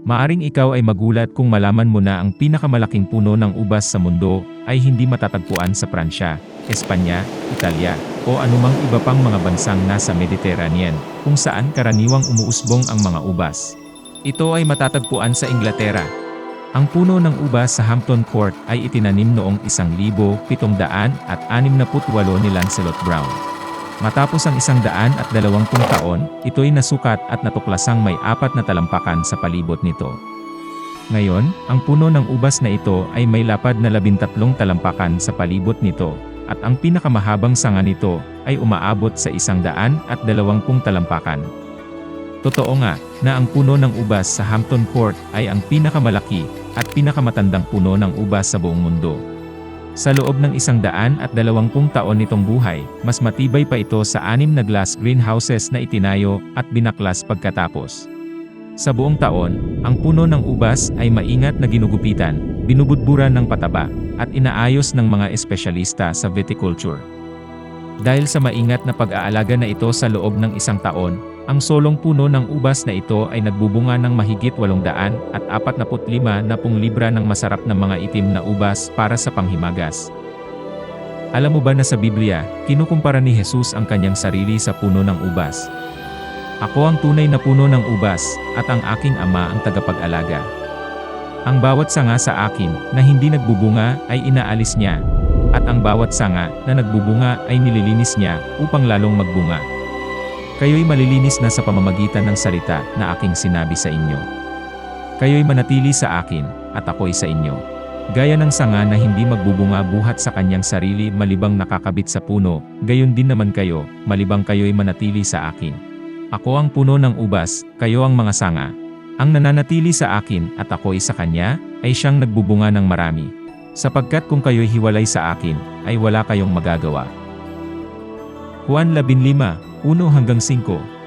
Maaring ikaw ay magulat kung malaman mo na ang pinakamalaking puno ng ubas sa mundo ay hindi matatagpuan sa Pransya, Espanya, Italia, o anumang iba pang mga bansang nasa Mediterranean, kung saan karaniwang umuusbong ang mga ubas. Ito ay matatagpuan sa Inglaterra. Ang puno ng ubas sa Hampton Court ay itinanim noong 1768 ni Lancelot Brown. Matapos ang isang daan at dalawampung taon, ito'y nasukat at natuklasang may apat na talampakan sa palibot nito. Ngayon, ang puno ng ubas na ito ay may lapad na labintatlong talampakan sa palibot nito, at ang pinakamahabang sanga nito ay umaabot sa isang daan at dalawampung talampakan. Totoo nga, na ang puno ng ubas sa Hampton Court ay ang pinakamalaki at pinakamatandang puno ng ubas sa buong mundo. Sa loob ng isang daan at dalawampung taon nitong buhay, mas matibay pa ito sa anim na glass greenhouses na itinayo at binaklas pagkatapos. Sa buong taon, ang puno ng ubas ay maingat na ginugupitan, binubudburan ng pataba, at inaayos ng mga espesyalista sa viticulture. Dahil sa maingat na pag-aalaga na ito sa loob ng isang taon, ang solong puno ng ubas na ito ay nagbubunga ng mahigit 800 at 45 na pung libra ng masarap na mga itim na ubas para sa panghimagas. Alam mo ba na sa Biblia, kinukumpara ni Jesus ang kanyang sarili sa puno ng ubas? Ako ang tunay na puno ng ubas, at ang aking ama ang tagapag-alaga. Ang bawat sanga sa akin na hindi nagbubunga ay inaalis niya, at ang bawat sanga na nagbubunga ay nililinis niya upang lalong magbunga. Kayo'y malilinis na sa pamamagitan ng salita na aking sinabi sa inyo. Kayo'y manatili sa akin, at ako'y sa inyo. Gaya ng sanga na hindi magbubunga buhat sa kanyang sarili malibang nakakabit sa puno, gayon din naman kayo, malibang kayo'y manatili sa akin. Ako ang puno ng ubas, kayo ang mga sanga. Ang nananatili sa akin at ako'y sa kanya, ay siyang nagbubunga ng marami. Sapagkat kung kayo'y hiwalay sa akin, ay wala kayong magagawa. Juan 15, 1 hanggang 5